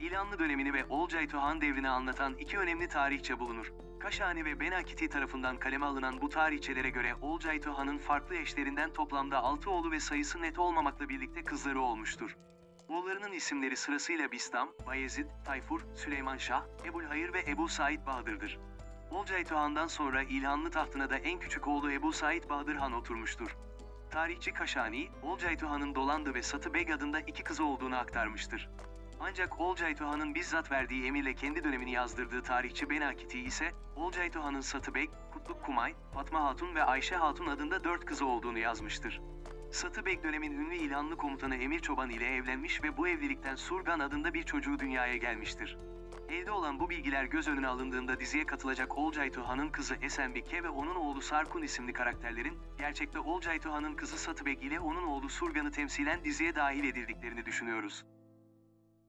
İlhanlı dönemini ve Olcay Han devrini anlatan iki önemli tarihçe bulunur. Kaşani ve Benakiti tarafından kaleme alınan bu tarihçelere göre Olcay Han'ın farklı eşlerinden toplamda 6 oğlu ve sayısı net olmamakla birlikte kızları olmuştur. Oğullarının isimleri sırasıyla Bistam, Bayezid, Tayfur, Süleyman Şah, Ebu'l-Hayır ve Ebu Said Bahadır'dır. Olcay Han'dan sonra İlhanlı tahtına da en küçük oğlu Ebu Said Bahadır Han oturmuştur. Tarihçi Kaşani, Olcay Han'ın Dolandı ve Satı Beg adında iki kızı olduğunu aktarmıştır. Ancak Olcay Han'ın bizzat verdiği emirle kendi dönemini yazdırdığı tarihçi Benakiti ise, Olcay Han'ın Satı Beg, Kutluk Kumay, Fatma Hatun ve Ayşe Hatun adında dört kızı olduğunu yazmıştır. Satı Beg dönemin ünlü İlhanlı komutanı Emir Çoban ile evlenmiş ve bu evlilikten Surgan adında bir çocuğu dünyaya gelmiştir. Elde olan bu bilgiler göz önüne alındığında diziye katılacak Olcay Han'ın kızı Esenbike ve onun oğlu Sarkun isimli karakterlerin, gerçekte Olcay Han'ın kızı Satıbek ile onun oğlu Surgan'ı temsilen diziye dahil edildiklerini düşünüyoruz.